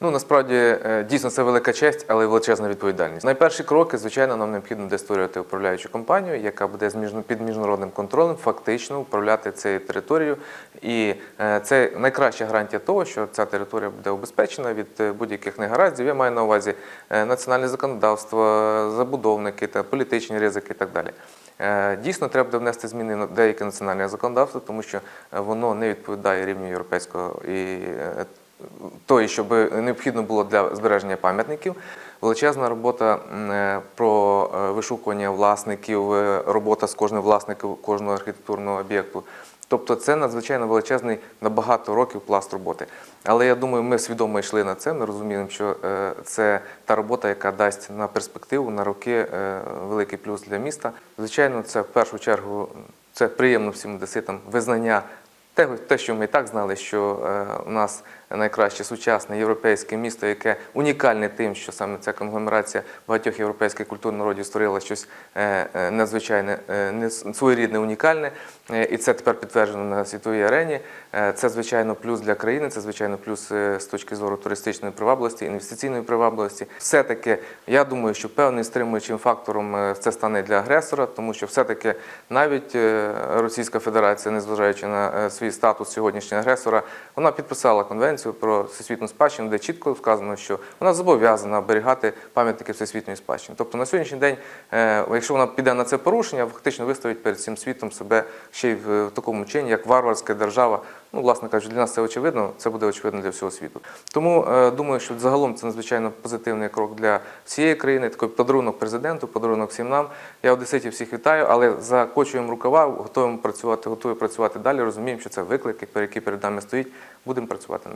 Ну насправді е, дійсно це велика честь, але величезна відповідальність. Найперші кроки, звичайно, нам необхідно буде створювати управляючу компанію, яка буде під міжнародним контролем фактично управляти цією територією. І е, це найкраща гарантія того, що ця територія буде убезпечена від е, будь-яких негараздів. Я маю на увазі національне законодавство, забудовники та політичні ризики і так далі. Дійсно, треба внести зміни на деяке національне законодавство, тому що воно не відповідає рівню європейського і тої, щоб необхідно було для збереження пам'ятників. Величезна робота е, про е, вишукування власників, е, робота з кожним власником кожного архітектурного об'єкту. Тобто це надзвичайно величезний на багато років пласт роботи. Але я думаю, ми свідомо йшли на це. Ми розуміємо, що це та робота, яка дасть на перспективу, на роки великий плюс для міста. Звичайно, це в першу чергу це приємно всім одеситам визнання те, що ми і так знали, що е, у нас найкраще сучасне європейське місто, яке унікальне тим, що саме ця конгломерація багатьох європейських культур народів створила щось е, е, надзвичайне, не своєрідне, унікальне, і це тепер підтверджено на світовій арені. Це звичайно плюс для країни, це звичайно плюс з точки зору туристичної привабливості, інвестиційної привабливості. Все-таки я думаю, що певним стримуючим фактором це стане для агресора, тому що все-таки навіть е, Російська Федерація, незважаючи на е, свій статус сьогоднішнього агресора, вона підписала конвенцію про всесвітню спадщину, де чітко сказано, що вона зобов'язана оберігати пам'ятники всесвітньої спадщини. Тобто на сьогоднішній день, е, якщо вона піде на це порушення, фактично виставить перед всім світом себе ще й в, такому чині, як варварська держава. Ну, власне кажучи, для нас це очевидно, це буде очевидно для всього світу. Тому е, думаю, що загалом це надзвичайно позитивний крок для всієї країни. Такий подарунок президенту, подарунок всім нам. Я одеситів всіх вітаю, але закочуємо рукава, готуємо працювати, готові працювати далі. Розуміємо, що це виклики, які перед нами стоїть. Будемо працювати над